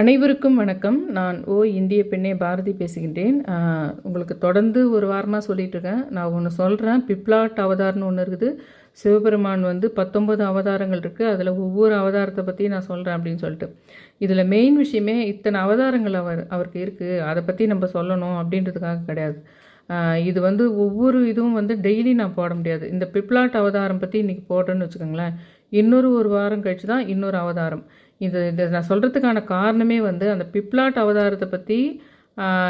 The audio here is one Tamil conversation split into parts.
அனைவருக்கும் வணக்கம். நான் ஓ இந்திய பெண்ணே பாரதி பேசுகின்றேன். உங்களுக்கு தொடர்ந்து ஒரு வாரமாக சொல்லிட்டு இருக்கேன். நான் ஒன்று சொல்கிறேன் பிப்லாட் அவதாரம்னு ஒன்று இருக்குது. சிவபெருமான் வந்து பத்தொன்பது அவதாரங்கள் இருக்குது அதில் ஒவ்வொரு அவதாரத்தை பற்றி நான் சொல்கிறேன் அப்படின்னு சொல்லிட்டு. இதில் மெயின் விஷயமே இத்தனை அவதாரங்கள் அவர் அவருக்கு இருக்குது அதை பற்றி நம்ம சொல்லணும் அப்படின்றதுக்காக கிடையாது. இது வந்து ஒவ்வொரு இதுவும் வந்து டெய்லி நான் போட முடியாது. இந்த பிப்லாட் அவதாரம் பற்றி இன்றைக்கி போடுறேன்னு வச்சுக்கோங்களேன். இன்னொரு ஒரு வாரம் கழிச்சு தான் இன்னொரு அவதாரம். இது இதை நான் சொல்கிறதுக்கான காரணமே வந்து அந்த பிப்லாட் அவதாரத்தை பற்றி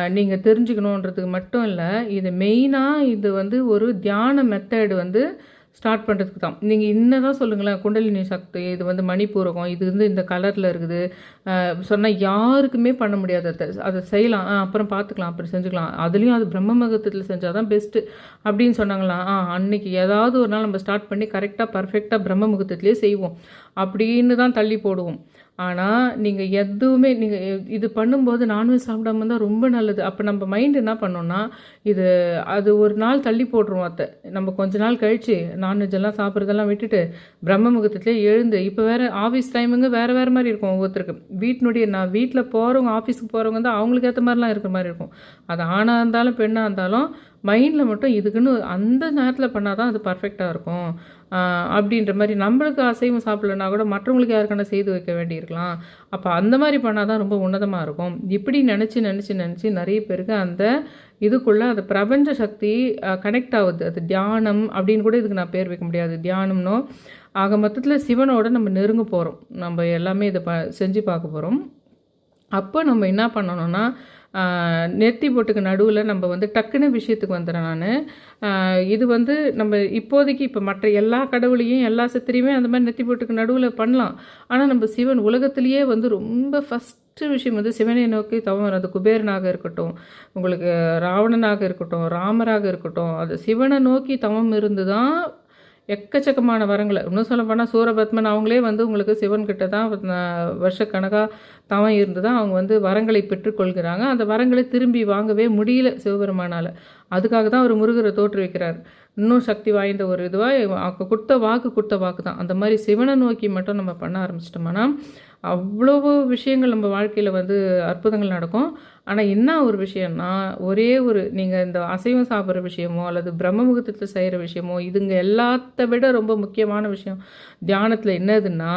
நீங்கள் தெரிஞ்சுக்கணுன்றதுக்கு மட்டும் இல்லை இது மெயினாக இது வந்து ஒரு தியான மெத்தட் வந்து ஸ்டார்ட் பண்ணுறதுக்கு தான். நீங்கள் இன்னதான் சொல்லுங்களேன் குண்டலினி சக்தி இது வந்து மணிப்பூரகம் இது வந்து இந்த கலரில் இருக்குது. சொன்னால் யாருக்குமே பண்ண முடியாது அதை. அதை செய்யலாம். ஆ, அப்புறம் பார்த்துக்கலாம் அப்படி செஞ்சுக்கலாம். அதுலேயும் அது பிரம்ம மகத்தத்தில் செஞ்சால் தான் பெஸ்ட்டு அப்படின்னு சொன்னாங்களாம் ஆ அன்னைக்கு ஏதாவது ஒரு நாள் நம்ம ஸ்டார்ட் பண்ணி கரெக்டாக பர்ஃபெக்டாக பிரம்ம முகூர்த்தத்திலே செய்வோம். அப்படின்னு தான் தள்ளி போடுவோம். ஆனால் நீங்கள் எதுவுமே நீங்கள் இது பண்ணும்போது நான்வெஜ் சாப்பிடாம இருந்தால் ரொம்ப நல்லது. அப்போ நம்ம மைண்ட் என்ன பண்ணோன்னா இது அது ஒரு நாள் தள்ளி போட்டுருவோம் அத்தை. நம்ம கொஞ்ச நாள் கழிச்சு நான்வெஜ் எல்லாம் சாப்பிட்றதெல்லாம் விட்டுட்டு பிரம்ம முகூர்த்தத்திலே எழுந்து இப்போ வேறு ஆஃபீஸ் டைமுங்க வேறு வேறு மாதிரி இருக்கும் ஒவ்வொருத்தருக்கு வீட்டினுடைய நான் வீட்டில் போகிறவங்க ஆஃபீஸுக்கு போகிறவங்க தான் அவங்களுக்கு ஏற்ற மாதிரிலாம் இருக்கிற மாதிரி இருக்கும். அது ஆணாக இருந்தாலும் பெண்ணாக இருந்தாலும் மைண்டில் மட்டும் இதுக்குன்னு அந்த நேரத்தில் பண்ணால் தான் அது பர்ஃபெக்டாக இருக்கும். அப்படின்ற மாதிரி நம்மளுக்கு அசைவம் சாப்பிட்லனா கூட மற்றவங்களுக்கு யாருக்கான செய்து வைக்க வேண்டியிருக்கலாம். அப்போ அந்த மாதிரி பண்ணால் தான் ரொம்ப உன்னதமாக இருக்கும். இப்படி நினச்சி நினச்சி நினச்சி நிறைய பேருக்கு அந்த இதுக்குள்ளே அந்த பிரபஞ்ச சக்தி கனெக்ட் ஆகுது. அது தியானம் அப்படின்னு கூட இதுக்கு நான் பேர் வைக்க முடியாது. தியானம்னோ ஆக மொத்தத்தில் சிவனோட நம்ம நெருங்க போகிறோம் நம்ம எல்லாமே இதை ப செஞ்சு பார்க்க போகிறோம் அப்போ நம்ம என்ன பண்ணணும்னா நெத்தி போட்டுக்கு நடுவில் நம்ம வந்து டக்குன்னு விஷயத்துக்கு வந்துடுறேன் நான். இது வந்து நம்ம இப்போதைக்கு இப்போ மற்ற எல்லா கடவுளையும் எல்லா சித்திரையுமே அந்த மாதிரி நெத்தி போட்டுக்கு நடுவில் பண்ணலாம். ஆனால் நம்ம சிவன் உலகத்திலேயே வந்து ரொம்ப ஃபஸ்ட்டு விஷயம் வந்து சிவனை நோக்கி தவம் அது குபேரனாக இருக்கட்டும் உங்களுக்கு ராவணனாக இருக்கட்டும் ராமராக இருக்கட்டும் அது சிவனை நோக்கி தவம் இருந்து தான் எக்கச்சக்கமான வரங்களை. இன்னும் சொல்ல போனால் சூரபத்மன் அவங்களே வந்து உங்களுக்கு சிவன்கிட்ட தான் வருஷக்கணக்காக தவம் இருந்து தான் அவங்க வந்து வரங்களை பெற்றுக்கொள்கிறாங்க அந்த வரங்களை திரும்பி வாங்கவே முடியல சிவபெருமானால். அதுக்காக தான் அவர் முருகரை தோற்றுவிக்கிறார் இன்னும் சக்தி வாய்ந்த ஒரு இதுவாக கொடுத்த வாக்கு கொடுத்த வாக்கு தான். அந்த மாதிரி சிவனை நோக்கி மட்டும் நம்ம பண்ண ஆரம்பிச்சிட்டோம்னா அவ்வளவு விஷயங்கள் நம்ம வாழ்க்கையில் வந்து அற்புதங்கள் நடக்கும். ஆனால் என்ன ஒரு விஷயம்னா ஒரே ஒரு நீங்கள் இந்த அசைவம் சாப்பிட்ற விஷயமோ அல்லது பிரம்ம முகூர்த்தத்தில் செய்கிற விஷயமோ இதுங்க எல்லாத்த விட ரொம்ப முக்கியமான விஷயம். தியானத்தில் என்னதுன்னா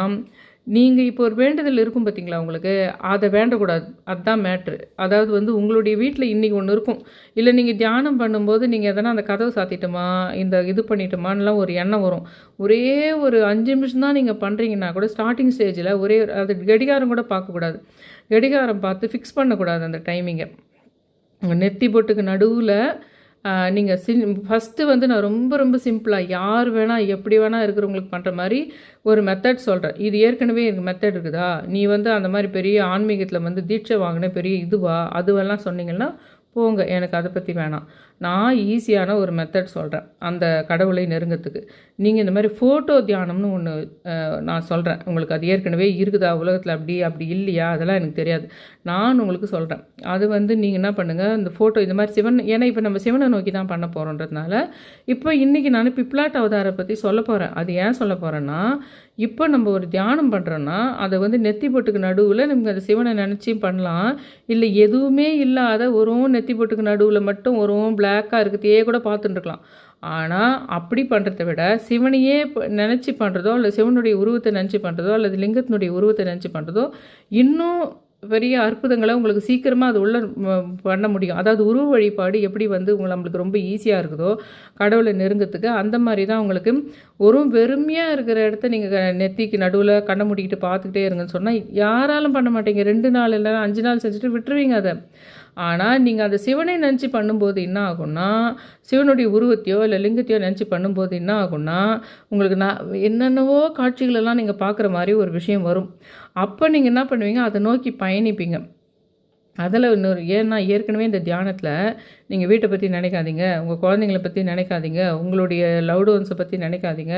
நீங்கள் இப்போ ஒரு வேண்டுதல் இருக்கும் பார்த்தீங்களா உங்களுக்கு? அதை வேண்டக்கூடாது. அதுதான் மேட்ரு அதாவது வந்து உங்களுடைய வீட்டில் இன்றைக்கி ஒன்று இருக்கும். இல்லை நீங்கள் தியானம் பண்ணும்போது நீங்கள் எதனா அந்த கதவை சாத்திட்டோமா இந்த இது பண்ணிட்டோமான்லாம் ஒரு எண்ணம் வரும். ஒரே ஒரு அஞ்சு நிமிஷம் தான் நீங்கள் பண்ணுறீங்கன்னா கூட ஸ்டார்டிங் ஸ்டேஜில் ஒரே அது கடிகாரம் கூட பார்க்கக்கூடாது. கடிகாரம் பார்த்து ஃபிக்ஸ் பண்ணக்கூடாது அந்த டைமிங்கை நெத்தி பொட்டுக்கு நடுவில் நீங்கள் சிம் ஃபஸ்ட்டு வந்து நான் ரொம்ப ரொம்ப சிம்பிளாக யார் வேணால் எப்படி வேணால் இருக்கிறவங்களுக்கு பண்ணுற மாதிரி ஒரு மெத்தட் சொல்கிறேன் இது ஏற்கனவே எனக்கு மெத்தட் இருக்குதா? நீ வந்து அந்த மாதிரி பெரிய ஆன்மீகத்தில் வந்து தீட்சை வாங்கின பெரிய இதுவா? அதுவெல்லாம் சொன்னீங்கன்னா போங்க எனக்கு அதை பற்றி வேணாம். நான் ஈஸியான ஒரு மெத்தட் சொல்கிறேன் அந்த கடவுளை நெருங்கிறதுக்கு நீங்கள் இந்த மாதிரி ஃபோட்டோ தியானம்னு ஒன்று நான் சொல்கிறேன் உங்களுக்கு அது ஏற்கனவே இருக்குதா? உலகத்தில் அப்படி அப்படி இல்லையா? அதெல்லாம் எனக்கு தெரியாது. நான் உங்களுக்கு சொல்கிறேன் அது வந்து நீங்கள் என்ன பண்ணுங்கள் இந்த ஃபோட்டோ இந்த மாதிரி சிவன் ஏன்னா இப்போ நம்ம சிவனை நோக்கி தான் பண்ண போகிறோன்றதுனால இப்போ இன்றைக்கி நான் பிப்ளாட் அவதாரை பற்றி சொல்ல போகிறேன் அது ஏன் சொல்ல போகிறேன்னா இப்போ நம்ம ஒரு தியானம் பண்ணுறோன்னா அதை வந்து நெத்தி பொட்டுக்கு நடுவில் நமக்கு அந்த சிவனை நினச்சியும் பண்ணலாம். இல்லை எதுவுமே இல்லாத ஒரு நெத்தி பொட்டுக்கு நடுவில் மட்டும் ஒரு பிளாக்காக இருக்கிறதையே கூட பார்த்துட்டுருக்கலாம் ஆனால் அப்படி பண்ணுறத விட சிவனையே நினச்சி பண்ணுறதோ இல்லை சிவனுடைய உருவத்தை நினச்சி பண்ணுறதோ அல்லது லிங்கத்தினுடைய உருவத்தை நினச்சி பண்ணுறதோ இன்னும் பெரிய அற்புதங்களை உங்களுக்கு சீக்கிரமாக அது உள்ள பண்ண முடியும். அதாவது உருவ வழிபாடு எப்படி வந்து உங்களை நம்மளுக்கு ரொம்ப ஈஸியாக இருக்குதோ கடவுளை நெருங்கிறதுக்கு அந்த மாதிரி தான் உங்களுக்கு ஒரு வெறுமையாக இருக்கிற இடத்த நீங்கள் நெத்திக்கு நடுவில் கண்ணை மூடிக்கிட்டு பார்த்துக்கிட்டே இருங்கன்னு சொன்னால் யாராலும் பண்ண மாட்டீங்க. ரெண்டு நாள் இல்லை அஞ்சு நாள் செஞ்சுட்டு விட்டுருவீங்க அதை. ஆனால் நீங்கள் அந்த சிவனை நினச்சி பண்ணும்போது என்ன ஆகும்னா சிவனுடைய உருவத்தையோ இல்லை லிங்கத்தையோ நினச்சி பண்ணும்போது என்ன ஆகும்னா உங்களுக்கு நான் என்னென்னவோ காட்சிகளெல்லாம் நீங்கள் பார்க்குற மாதிரி ஒரு விஷயம் வரும். அப்போ நீங்கள் என்ன பண்ணுவீங்க? அதை நோக்கி பயணிப்பீங்க. அதில் இன்னொரு ஏன்னா ஏற்கனவே இந்த தியானத்தில் நீங்கள் வீட்டை பற்றி நினைக்காதீங்க உங்கள் குழந்தைங்கள பற்றி நினைக்காதீங்க உங்களுடைய லவ்டு ஒன்ஸை பற்றி நினைக்காதீங்க.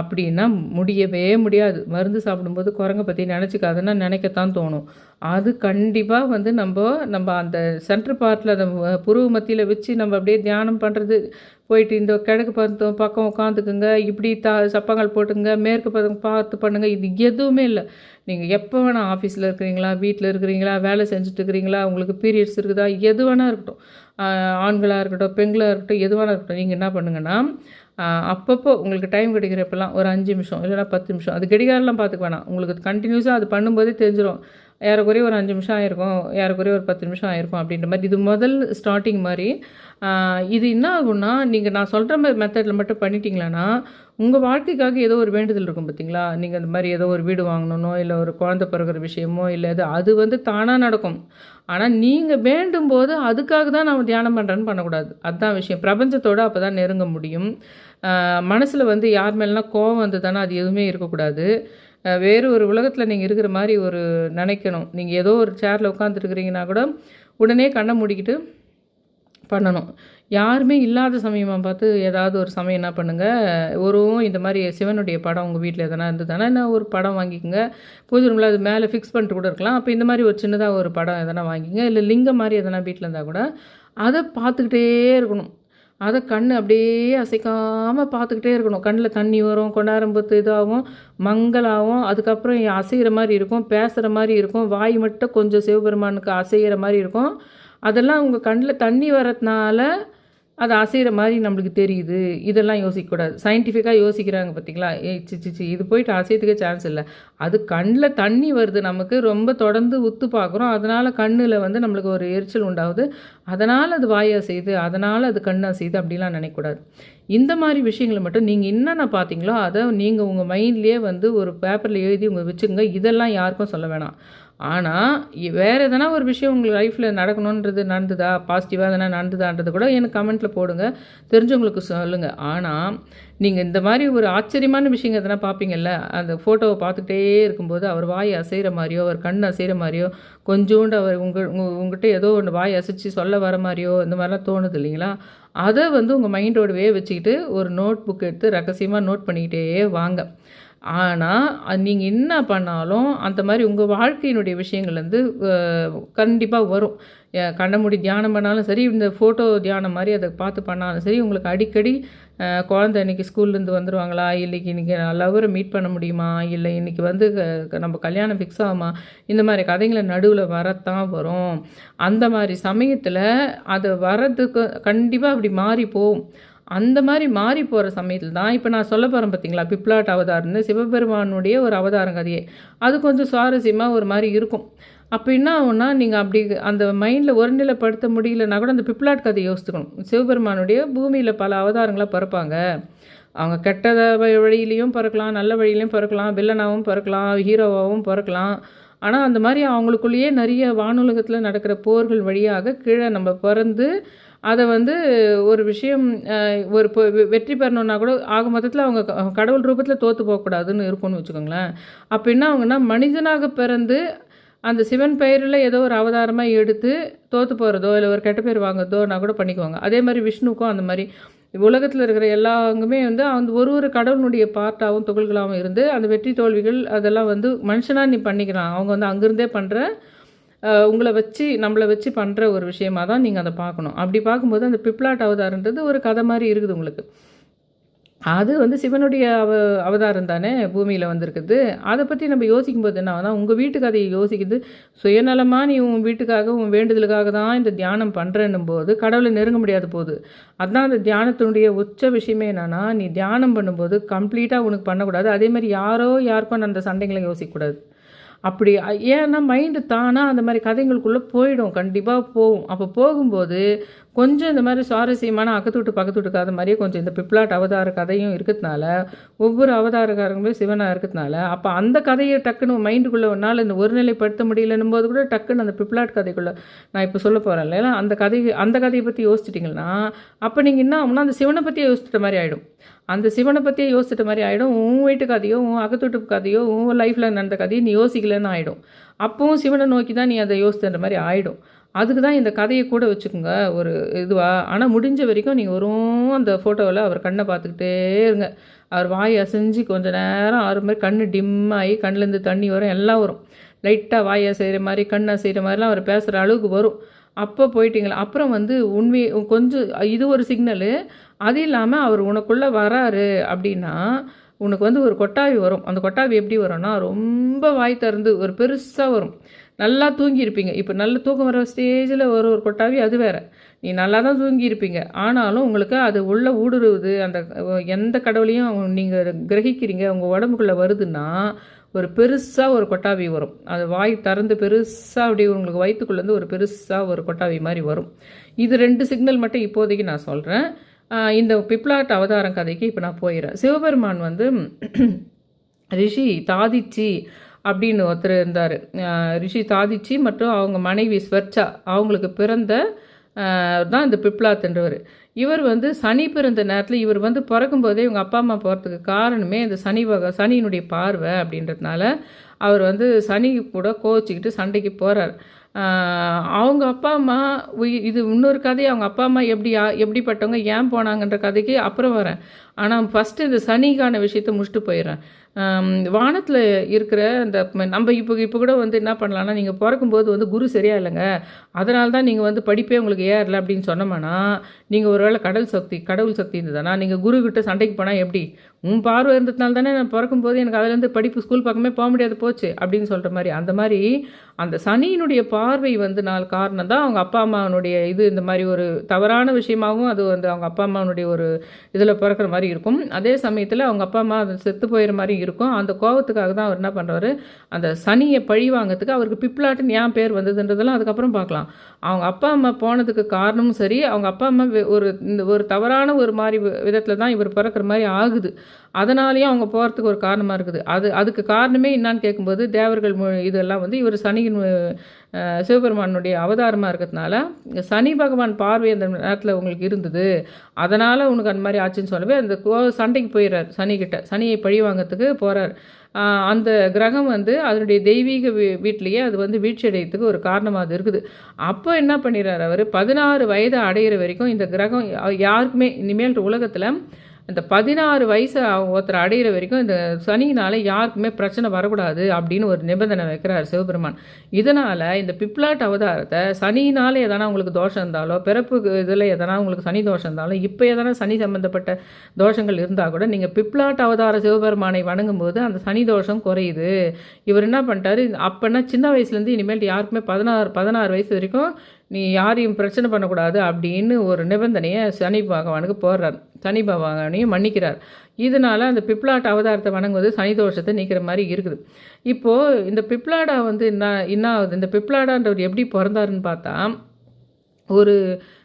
அப்படின்னா முடியவே முடியாது. மருந்து சாப்பிடும்போது குரங்கை பற்றி நினச்சிக்காதுன்னா நினைக்கத்தான் தோணும். அது கண்டிப்பாக வந்து நம்ம நம்ம அந்த சென்டர் பார்ட்டில் அந்த புருவ மத்தியில் வச்சு நம்ம அப்படியே தியானம் பண்ணுறது போயிட்டு இந்த கிழக்கு பார்த்து பக்கம் உட்காந்துக்குங்க இப்படி தா சப்பங்கள் போட்டுங்க மேற்கு பக்கம் பார்த்து பண்ணுங்கள் இது எதுவுமே இல்லை. நீங்கள் எப்போ வேணால் ஆஃபீஸில் இருக்கிறீங்களா வீட்டில் இருக்கிறீங்களா வேலை செஞ்சுட்டு இருக்கிறீங்களா உங்களுக்கு பீரியட்ஸ் இருக்குதா எது வேணால் இருக்கட்டும். ஆண்களாக இருக்கட்டும் பெண்களாக இருக்கட்டும் எது வேணால் இருக்கட்டும் நீங்கள் என்ன பண்ணுங்கன்னா அப்பப்போ உங்களுக்கு டைம் கிடைக்கிறப்பெல்லாம் ஒரு அஞ்சு நிமிஷம் இல்லைன்னா பத்து நிமிஷம் அது கடிகாரெலாம் பார்த்துக்க வேணாம். உங்களுக்கு கண்டினியூஸாக அது பண்ணும்போதே தெரிஞ்சிடும் ஏறக்குறைய ஒரு அஞ்சு நிமிஷம் ஆயிருக்கும் ஏறக்குறைய ஒரு பத்து நிமிஷம் ஆயிருக்கும் அப்படின்ற மாதிரி. இது முதல் ஸ்டார்டிங் மாதிரி. இது என்ன ஆகும்னா நீங்கள் நான் சொல்கிற மாதிரி மெத்தடில் மட்டும் பண்ணிட்டீங்களன்னா உங்கள் வாழ்க்கைக்காக ஏதோ ஒரு வேண்டுதல் இருக்கும் பார்த்தீங்களா நீங்கள் அந்த மாதிரி ஏதோ ஒரு வீடு வாங்கணுன்னோ இல்லை ஒரு குழந்தை பிறகுற விஷயமோ இல்லை அது அது வந்து தானாக நடக்கும். ஆனால் நீங்கள் வேண்டும் போது அதுக்காக தான் நான் தியானம் பண்ணுறேன்னு பண்ணக்கூடாது. அதுதான் விஷயம். பிரபஞ்சத்தோடு அப்போ தான் நெருங்க முடியும். மனசில் வந்து யார் மேலாம் கோவம் வந்ததுன்னா அது எதுவுமே இருக்கக்கூடாது. வேறு ஒரு உலகத்தில் நீங்கள் இருக்கிற மாதிரி ஒரு நினைக்கணும். நீங்கள் ஏதோ ஒரு சேரில் உட்காந்துருக்கிறீங்கன்னா கூட உடனே கண்ணை மூடிக்கிட்டு பண்ணணும். யாருமே இல்லாத சமயமாக பார்த்து ஏதாவது ஒரு சமயம் என்ன பண்ணுங்கள் ஒரு இந்த மாதிரி சிவனுடைய படம் உங்கள் வீட்டில் எதனா இருந்ததுன்னா என்ன ஒரு படம் வாங்கிக்கோங்க. பூஜை ரூமில் அது மேலே ஃபிக்ஸ் பண்ணிட்டு கூட இருக்கலாம். அப்போ இந்த மாதிரி ஒரு சின்னதாக ஒரு படம் எதனா வாங்கிக்கோங்க. இல்லை லிங்கம் மாதிரி எதனா வீட்டில் இருந்தால் கூட அதை பார்த்துக்கிட்டே இருக்கணும். அதை கண் அப்படியே அசைக்காமல் பார்த்துக்கிட்டே இருக்கணும். கண்ணில் தண்ணி வரும் கொண்டாரம்பத்து இதாகும் மங்களாகும் அதுக்கப்புறம் அசைகிற மாதிரி இருக்கும் பேசுகிற மாதிரி இருக்கும். வாய் மட்டும் கொஞ்சம் சிவபெருமானுக்கு அசைகிற மாதிரி இருக்கும். அதெல்லாம் உங்கள் கண்ணில் தண்ணி வரதுனால அது அசைகிற மாதிரி நம்மளுக்கு தெரியுது. இதெல்லாம் யோசிக்கக்கூடாது. சயின்டிஃபிக்காக யோசிக்கிறாங்க பார்த்தீங்களா? ஏ சி இது போயிட்டு அசையத்துக்கே சான்ஸ் இல்லை. அது கண்ணில் தண்ணி வருது நமக்கு. ரொம்ப தொடர்ந்து உத்து பார்க்குறோம். அதனால் கண்ணில் வந்து நம்மளுக்கு ஒரு எரிச்சல் உண்டாகுது. அதனால் அது வாய் அசையுது. அதனால் அது கண் அசையுது அப்படிலாம் நினைக்கக்கூடாது. இந்த மாதிரி விஷயங்களை மட்டும் நீங்கள் என்னென்ன பார்த்தீங்களோ அதை நீங்கள் உங்கள் மைண்ட்லேயே வந்து ஒரு பேப்பரில் எழுதி உங்கள் வச்சுக்கோங்க. இதெல்லாம் யாருக்கும் சொல்ல வேணாம். ஆனால் வேறு எதனா ஒரு விஷயம் உங்கள் லைஃப்பில் நடக்கணுன்றது நடந்துதா? பாசிட்டிவாக எதனா நடந்துதான்றது கூட எனக்கு கமெண்ட்டில் போடுங்க. தெரிஞ்சவங்களுக்கு சொல்லுங்கள் ஆனால் நீங்கள் இந்த மாதிரி ஒரு ஆச்சரியமான விஷயங்கள் எதனா பார்ப்பீங்கல்ல அந்த ஃபோட்டோவை பார்த்துக்கிட்டே இருக்கும்போது அவர் வாய் அசைகிற மாதிரியோ அவர் கண் அசைகிற மாதிரியோ கொஞ்சோண்டு அவர் உங்கள் உங்கள் உங்கள்கிட்ட ஏதோ ஒன்று வாய் அசைச்சு சொல்ல வர மாதிரியோ இந்த மாதிரிலாம் தோணுது இல்லைங்களா? அதை வந்து உங்கள் மைண்டோடவே வச்சுக்கிட்டு ஒரு நோட் புக் எடுத்து ரகசியமாக நோட் பண்ணிக்கிட்டே வாங்க. ஆனால் அது நீங்கள் என்ன பண்ணாலும் அந்த மாதிரி உங்கள் வாழ்க்கையினுடைய விஷயங்கள் வந்து கண்டிப்பாக வரும். அஹ் கண்ண மூடி தியானம் பண்ணாலும் சரி இந்த ஃபோட்டோ தியானம் மாதிரி அதை பார்த்து பண்ணாலும் சரி உங்களுக்கு அடிக்கடி குழந்தை இன்னைக்கு ஸ்கூல்லேருந்து வந்துடுவாங்களா இல்லைக்கு இன்றைக்கி லவரை மீட் பண்ண முடியுமா? இல்லை இன்றைக்கி வந்து க- நம்ம கல்யாணம் ஃபிக்ஸ் ஆகுமா? இந்த மாதிரி கதைங்களை நடுவில் வரத்தான் வரும். அந்த மாதிரி சமயத்தில் அது வர்றதுக்கு கண்டிப்பாக அப்படி மாறி போகும். அந்த மாதிரி மாறி போகிற சமயத்தில் தான் இப்போ நான் சொல்ல போகிறேன் பார்த்தீங்களா பிப்லாட் அவதாரம்னு சிவபெருமானுடைய ஒரு அவதாரம் கதையே அது கொஞ்சம் சுவாரஸ்யமாக ஒரு மாதிரி இருக்கும். அப்போ என்ன ஆகும்னா நீங்கள் அப்படி அந்த மைண்டில் ஒருநிலைப்படுத்த முடியலன்னா கூட அந்த பிப்லாட் கதையை யோசித்துக்கணும் சிவபெருமானுடைய பூமியில் பல அவதாரங்களாக பிறப்பாங்க அவங்க கெட்ட வ- வழியிலையும் பிறக்கலாம் நல்ல வழியிலையும் பிறக்கலாம் வில்லனாகவும் பிறக்கலாம் ஹீரோவாகவும் பிறக்கலாம். ஆனால் அந்த மாதிரி அவங்களுக்குள்ளேயே நிறைய வானுலகத்தில் நடக்கிற போர்கள் வழியாக கீழே நம்ம பிறந்து அதை வந்து ஒரு விஷயம் ஒரு வெற்றி பெறணுன்னா கூட ஆக மொத்தத்தில் அவங்க கடவுள் ரூபத்தில் தோற்று போகக்கூடாதுன்னு இருக்கும்னு வச்சுக்கோங்களேன். அப்போ என்ன அவங்கன்னா மனிதனாக பிறந்து அந்த சிவன் பெயரில் ஏதோ ஒரு அவதாரமாக எடுத்து தோற்று போகிறதோ இல்லை ஒரு கெட்ட பேர் வாங்குறதோனா கூட பண்ணிக்குவாங்க. அதே மாதிரி விஷ்ணுவுக்கும் அந்த மாதிரி. உலகத்தில் இருக்கிற எல்லாங்குமே வந்து அந்த ஒரு ஒரு கடவுளுடைய பார்ட்டாகவும் துகள்களாகவும் இருந்து அந்த வெற்றி தோல்விகள் அதெல்லாம் வந்து மனுஷனாக நீ பண்ணிக்கிறான். அவங்க வந்து அங்கேருந்தே பண்ணுற உங்களை வச்சு நம்மளை வச்சு பண்ணுற ஒரு விஷயமா தான் நீங்கள் அதை பார்க்கணும். அப்படி பார்க்கும்போது அந்த பிப்ளாட் அவதாரன்றது ஒரு கதை மாதிரி இருக்குது உங்களுக்கு. அது வந்து சிவனுடைய அவ அவதாரம் தானே பூமியில் வந்திருக்குது. அதை பற்றி நம்ம யோசிக்கும் போது என்ன ஆகுதுன்னா உங்கள் வீட்டு கதையை யோசிக்குது. சுயநலமாக நீ உன் வீட்டுக்காக உன் வேண்டுதலுக்காக தான் இந்த தியானம் பண்ணுறன்னும் போது கடவுளை நெருங்க முடியாது போகுது அதான் அந்த தியானத்தினுடைய உச்ச விஷயமே என்னென்னா நீ தியானம் பண்ணும்போது கம்ப்ளீட்டாக உனக்கு பண்ணக்கூடாது. அதே மாதிரி யாரோ யாருக்கும் அந்த சண்டைகளை யோசிக்கக்கூடாது. அப்படி ஏன்னா மைண்டு தானாக அந்த மாதிரி கதைங்களுக்குள்ளே போயிடும். கண்டிப்பாக போகும். அப்போ போகும்போது கொஞ்சம் இந்த மாதிரி சுவாரஸ்யமான அக்கத்து விட்டு பக்கத்து விட்டு கதை மாதிரியே கொஞ்சம் இந்த பிப்ளாட் அவதார கதையும் இருக்கிறதுனால ஒவ்வொரு அவதாரக்காரங்களுமே சிவனாக இருக்கிறதுனால அப்போ அந்த கதையை டக்குன்னு மைண்டுக்குள்ளே ஒரு நாள் இந்த ஒருநிலைப்படுத்த முடியலன்னும் போது கூட டக்குன்னு அந்த பிப்ளாட் கதைக்குள்ளே நான் இப்போ சொல்ல போகிறேன் இல்லையா? அந்த கதை அந்த கதையை பற்றி யோசிச்சிட்டிங்கன்னா அப்போ நீங்கள் என்ன ஆகும்னா அந்த சிவனை பற்றியே யோசிச்சிட்ட மாதிரி ஆகிடும் அந்த சிவனை பற்றியே யோசிச்சிட்ட மாதிரி ஆகிடும் உன் வீட்டு கதையோ உன் அகத்து கதையோ உன் லைஃப்பில் நடந்த கதையோ நீ யோசிக்கலன்னு ஆகிடும் அப்பவும் சிவனை நோக்கி தான் நீ அதை யோசித்துன்ற மாதிரி ஆகிடும் அதுக்கு தான் இந்த கதையை கூட வச்சுக்கோங்க. ஒரு இதுவாக ஆனால் முடிஞ்ச வரைக்கும் நீங்கள் வரும் அந்த ஃபோட்டோவில் அவர் கண்ணை பார்த்துக்கிட்டே இருங்க. அவர் வாய் அசைஞ்சு கொஞ்சம் நேரம் ஆறு மாதிரி கண் டிம் ஆகி கண்ணிலேருந்து தண்ணி வரும் எல்லாம் வரும். லைட்டாக வாயை செய்கிற மாதிரி கண்ணை செய்கிற மாதிரிலாம் அவர் பேசுகிற அளவுக்கு வரும். அப்போ போயிட்டீங்களா? அப்புறம் வந்து உண்மை கொஞ்சம் இது ஒரு சிக்னலு அது இல்லாமல் அவர் உனக்குள்ளே வராரு அப்படின்னா உனக்கு வந்து ஒரு கொட்டாவி வரும். அந்த கொட்டாவி எப்படி வரும்னா ரொம்ப வாய் திறந்து ஒரு பெருசாக வரும். நல்லா தூங்கியிருப்பீங்க. இப்போ நல்ல தூக்கம் வர ஸ்டேஜில் ஒரு ஒரு கொட்டாவி அது வேறு. நீ நல்லா தான் தூங்கியிருப்பீங்க. ஆனாலும் உங்களுக்கு அது உள்ள ஊடுருவுது. அந்த எந்த கடவுளையும் நீங்கள் கிரகிக்கிறீங்க உங்கள் உடம்புக்குள்ளே வருதுன்னா ஒரு பெருசாக ஒரு கொட்டாவி வரும். அது வாய் திறந்து பெருசாக அப்படியே உங்களுக்கு வயிற்றுக்குள்ளேருந்து ஒரு பெருசாக ஒரு கொட்டாவி மாதிரி வரும். இது ரெண்டு சிக்னல் மட்டும் இப்போதைக்கு நான் சொல்கிறேன் இந்த பிப்லாட் அவதாரம் கதைக்கு இப்போ நான் போயிடுறேன் சிவபெருமான் வந்து ரிஷி தாதிச்சி அப்படின்னு ஒருத்தர் இருந்தார். ரிஷி தாதிச்சி மற்றும் அவங்க மனைவி ஸ்வர்ச்சா அவங்களுக்கு பிறந்த தான் இந்த பிப்லாத்ன்றவர் இவர் வந்து சனி பிறந்த நேரத்தில் இவர் வந்து பிறக்கும்போதே இவங்க அப்பா அம்மா போகிறதுக்கு காரணமே இந்த சனி வகை சனியினுடைய பார்வை அப்படின்றதுனால அவர் வந்து சனி கூட கோச்சிக்கிட்டு சண்டைக்கு போகிறார் அவங்க அப்பா அம்மா இது இன்னொரு கதையை அவங்க அப்பா அம்மா எப்படி எப்படிப்பட்டவங்க ஏன் போனாங்கன்ற கதைக்கு அப்புறம் வரேன். ஆனால் ஃபஸ்ட்டு இந்த சனிக்கான விஷயத்த முடிச்சுட்டு போயிடுறேன். வானத்தில் இருக்கிற அந்த நம்ம இப்போ இப்போ கூட வந்து என்ன பண்ணலான்னா நீங்கள் பிறக்கும்போது வந்து குரு சரியாக இல்லைங்க. அதனால தான் நீங்கள் வந்து படிப்பே உங்களுக்கு ஏறல அப்படின்னு சொன்னோம்னா நீங்கள் ஒருவேளை கடல் சக்தி கடவுள் சக்தி இருந்ததுன்னா நீங்கள் குரு கிட்ட சண்டைக்கு போனால் எப்படி? உன் பார்வை இருந்ததுனால தானே நான் பிறக்கும்போது எனக்கு அதுலேருந்து படிப்பு ஸ்கூல் பக்கமே போக முடியாது போச்சு அப்படின்னு சொல்கிற மாதிரி. அந்த மாதிரி அந்த சனியினுடைய பார்வை வந்து நாள் காரணம் தான் அவங்க அப்பா அம்மாவனுடைய இது இந்த மாதிரி ஒரு தவறான விஷயமாகவும் அது வந்து அவங்க அப்பா அம்மாவனுடைய ஒரு இதில் பிறக்கிற மாதிரி இருக்கும். அதே சமயத்தில் அவங்க அப்பா அம்மா அது செத்து போயிடுற மாதிரி இருக்கும். அந்த கோபத்துக்காக தான் அவர் என்ன பண்ணுறாரு அந்த சனியை பழி வாங்கிறதுக்கு அவருக்கு பிப்ளாட்டுன்னு ஏன் பேர் வந்ததுன்றதெல்லாம் அதுக்கப்புறம் பார்க்கலாம். அவங்க அப்பா அம்மா போனதுக்கு காரணமும் சரி அவங்க அப்பா அம்மா ஒரு இந்த ஒரு தவறான ஒரு மாதிரி விதத்தில் தான் இவர் பிறக்கிற மாதிரி ஆகுது. அதனாலேயும் அவங்க போகிறதுக்கு ஒரு காரணமாக இருக்குது. அது அதுக்கு காரணமே என்னான்னு கேட்கும்போது தேவர்கள் மொ- இதெல்லாம் வந்து இவர் சனியின் சிவபெருமானுடைய அவதாரமாக இருக்கிறதுனால சனி பகவான் பார்வை அந்த நேரத்தில் உங்களுக்கு இருந்தது. அதனால் உனக்கு அந்த மாதிரி ஆச்சுன்னு சொல்லவே அந்த கோ சண்டைக்கு போயிடுறார் சனிக்கிட்ட சனியை பழி வாங்கிறதுக்கு போகிறார் அந்த கிரகம் வந்து அதனுடைய தெய்வீக வீ வீட்டிலேயே அது வந்து வீழ்ச்சி அடையறதுக்கு ஒரு காரணமாக அது இருக்குது. அப்போ என்ன பண்ணிடுறார் அவர்? பதினாறு வயது அடையிற வரைக்கும் இந்த கிரகம் யாருக்குமே இனிமேல் உலகத்தில் இந்த பதினாறு வயசு அவங்க ஒருத்தர் அடையிற வரைக்கும் இந்த சனினால் யாருக்குமே பிரச்சனை வரக்கூடாது அப்படின்னு ஒரு நிபந்தனை வைக்கிறார் சிவபெருமான். இதனால் இந்த பிப்ளாட் அவதாரத்தை சனினால் எதனா உங்களுக்கு தோஷம் இருந்தாலோ பிறப்பு இதில் எதனா உங்களுக்கு சனி தோஷம் இருந்தாலும் இப்போ எதனா சனி சம்பந்தப்பட்ட தோஷங்கள் இருந்தால் கூட நீங்கள் பிப்ளாட் அவதார சிவபெருமானை வணங்கும் போது அந்த சனி தோஷம் குறையுது. இவர் என்ன பண்ணிட்டாரு? அப்போனா சின்ன வயசுலேருந்து இனிமேல் யாருக்குமே பதினாறு பதினாறு வயசு வரைக்கும் நீ யாரையும் பிரச்சனை பண்ணக்கூடாது அப்படின்னு ஒரு நிபந்தனையை சனி பகவானுக்கு போடுறார். சனி பகவானையும் மன்னிக்கிறார். இதனால அந்த பிப்ளாட் அவதாரத்தை வணங்குவது சனி தோஷத்தை நீக்கிற மாதிரி இருக்குது. இப்போது இந்த பிப்ளாடா வந்து என்ன என்ன ஆகுது? இந்த பிப்ளாடான்றவர் எப்படி பிறந்தாருன்னு பார்த்தா ஒரு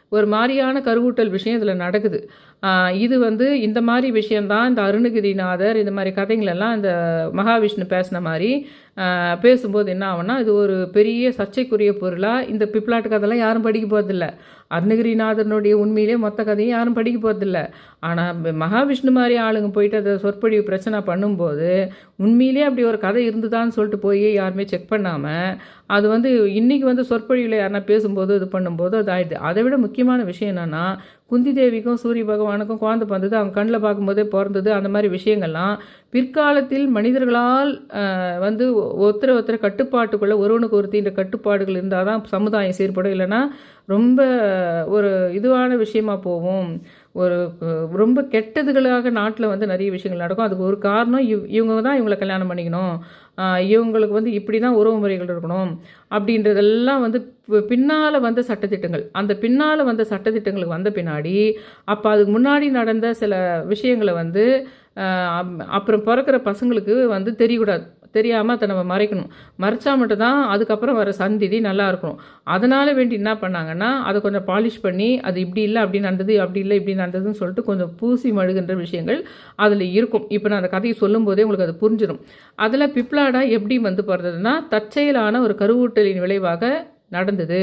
ஒரு மாதிரியான கருவூட்டல் விஷயம் இதில் நடக்குது. இது வந்து இந்த மாதிரி விஷயந்தான் இந்த அருணகிரிநாதர் இந்த மாதிரி கதைங்களெல்லாம் இந்த மகாவிஷ்ணு பேசின மாதிரி பேசும்போது என்ன ஆகும்னா இது ஒரு பெரிய சர்ச்சைக்குரிய பொருளாக இந்த பிப்ளாட்டு கதைலாம் யாரும் படிக்க போகிறதில்ல அருணகிரிநாதனுடைய உண்மையிலே மொத்த கதையும் யாரும் படிக்க போகிறதில்ல ஆனால் மகாவிஷ்ணு மாதிரி ஆளுங்க போயிட்டு அதை சொற்பொழிவு பிரச்சனை பண்ணும்போது உண்மையிலே அப்படி ஒரு கதை இருந்துதான்னு சொல்லிட்டு போய் யாருமே செக் பண்ணாமல் அது வந்து இன்னைக்கு வந்து சொற்பொழிவில் யாருனா பேசும்போது இது பண்ணும்போது அது ஆயிடுது. அதை விட முக்கியமான விஷயம் என்னென்னா குந்தி தேவிக்கும் சூரிய பகவானுக்கும் குழந்தை பிறந்தது அவங்க கண்ணில் பார்க்கும்போதே பிறந்தது அந்த மாதிரி விஷயங்கள்லாம் பிற்காலத்தில் மனிதர்களால் வந்து ஒருத்தர் ஒருத்தர் கட்டுப்பாட்டுக்குள்ளே ஒருவனுக்கு ஒருத்தின்ற கட்டுப்பாடுகள் இருந்தால் தான் சமுதாயம் சீர்படும் இல்லைன்னா ரொம்ப ஒரு இதுவான விஷயமா போகும். ஒரு ரொம்ப கெட்டதுகளாக நாட்டில் வந்து நிறைய விஷயங்கள் நடக்கும். அதுக்கு ஒரு காரணம் இவ் இவங்க தான் இவங்களை கல்யாணம் பண்ணிக்கணும். இவங்களுக்கு வந்து இப்படி தான் உறவு முறைகள் இருக்கணும். அப்படின்றதெல்லாம் வந்து பின்னால் வந்த சட்டத்திட்டங்கள். அந்த பின்னால் வந்த சட்டத்திட்டங்களுக்கு வந்த பின்னாடி அப்போ அதுக்கு முன்னாடி நடந்த சில விஷயங்களை வந்து அப்புறம் பிறக்கிற பசங்களுக்கு வந்து தெரியக்கூடாது. தெரியாமல் அதை நம்ம மறைக்கணும். மறைச்சா மட்டும்தான் அதுக்கப்புறம் வர சந்திதி நல்லா இருக்கணும். அதனால் வேண்டி என்ன பண்ணாங்கன்னா அதை கொஞ்சம் பாலிஷ் பண்ணி அது இப்படி இல்லை அப்படி நடந்தது அப்படி இல்லை இப்படி நடந்ததுன்னு சொல்லிட்டு கொஞ்சம் பூசி மழுகின்ற விஷயங்கள் அதில் இருக்கும். இப்போ நான் அந்த கதையை சொல்லும்போதே உங்களுக்கு அது புரிஞ்சிடும் அதில் பிப்ளாடாக எப்படி வந்து பிறந்ததுன்னா தற்செயலான ஒரு கருவூட்டலின் விளைவாக நடந்தது.